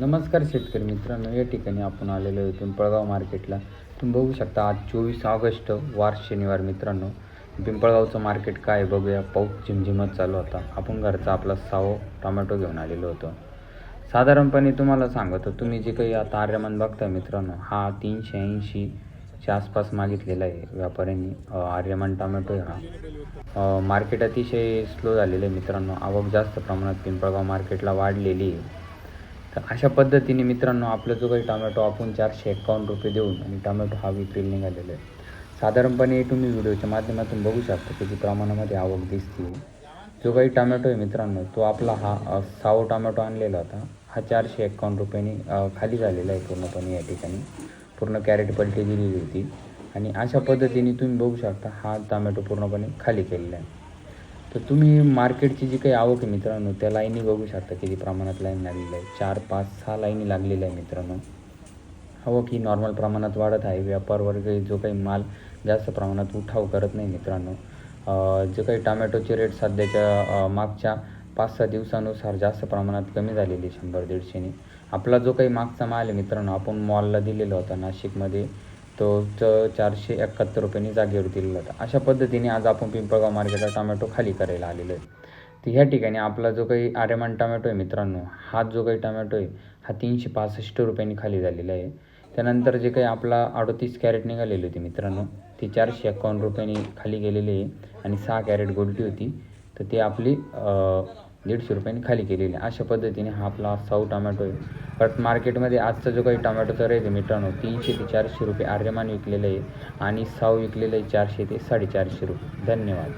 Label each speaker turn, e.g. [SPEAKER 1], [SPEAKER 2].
[SPEAKER 1] नमस्कार शेतकरी मित्रांनो या ठिकाणी आपण आलेलो आहे पिंपळगाव मार्केटला. तुम्ही बघू शकता आज चोवीस ऑगस्ट वार शनिवार मित्रांनो. पिंपळगावचं मार्केट काय आहे बघूया. पाऊस झिमझिमत चालू होता. आपण घरचा आपला सावो टोमॅटो घेऊन आलेलो होतो. साधारणपणे तुम्हाला सांगतो तुम्ही जे काही आता आर्यमान बघता मित्रांनो हा तीनशे ऐंशीच्या आसपास मागितलेला आहे व्यापाऱ्यांनी आर्यमान टोमॅटो हा. मार्केट अतिशय स्लो झालेलं आहे मित्रांनो. आवक जास्त प्रमाणात पिंपळगाव मार्केटला वाढलेली आहे. तर अशा पद्धतीने मित्रांनो आपला जो काही टोमॅटो आपण चारशे एकावन्न रुपये देऊन आणि टोमॅटो हा विक्रीला निघालेला आहे. साधारणपणे तुम्ही व्हिडिओच्या माध्यमातून बघू शकता किती प्रमाणामध्ये आवक दिसते. जो काही टोमॅटो आहे मित्रांनो तो आपला हा सावो टोमॅटो आणलेला होता. हा चारशे एकावन्न रुपयांनी खाली झालेला आहे पूर्णपणे या ठिकाणी. पूर्ण कॅरेट पलटी दिलेली होती. आणि अशा पद्धतीने तुम्ही बघू शकता हा टोमॅटो पूर्णपणे खाली केलेला आहे. तर तुम्ही मार्केटची जी काही आवक आहे मित्रांनो त्या लाईनी बघू शकता किती प्रमाणात लाईन लागलेली आहे. चार पाच सहा लाईनी लागलेल्या आहे मित्रांनो. आवक ही नॉर्मल प्रमाणात वाढत आहे. व्यापार वर्ग जो काही माल जास्त प्रमाणात उठाव करत नाही मित्रांनो. जे काही टोमॅटोचे रेट सध्याच्या मागच्या पाच सहा दिवसानुसार जास्त प्रमाणात कमी झालेली आहे शंभर दीडशेने. आपला जो काही मागचा माल आहे मित्रांनो आपण मॉलला दिलेला होता नाशिकमध्ये. तो च चारशे एकाहत्तर रुपयांनी जागेवर दिलेला होता. अशा पद्धतीने आज आपण पिंपळगाव मार्केटला टोमॅटो खाली करायला आलेलो आहे. तर ह्या ठिकाणी आपला जो काही आर्यमान टोमॅटो आहे मित्रांनो हा जो काही टोमॅटो आहे हा तीनशे पासष्ट रुपयांनी खाली झालेला आहे. त्यानंतर जे काही आपला अडतीस कॅरेट निघालेली होती मित्रांनो ती चारशे एकावन्न रुपयांनी खाली गेलेली आहे आणि सहा कॅरेट गोल्टी होती. तर ती आपली दीडशे रुपयांनी खाली केलेली आहे. अशा पद्धतीने हा आपला साऊ टोमॅटो आहे. परत मार्केटमध्ये आजचा जो काही टोमॅटोचा रेट आहे मित्रांनो तीनशे ते चारशे रुपये आर्यमान विकलेलं आहे आणि साऊ विकलेलं आहे चारशे ते साडेचारशे रुपये. धन्यवाद.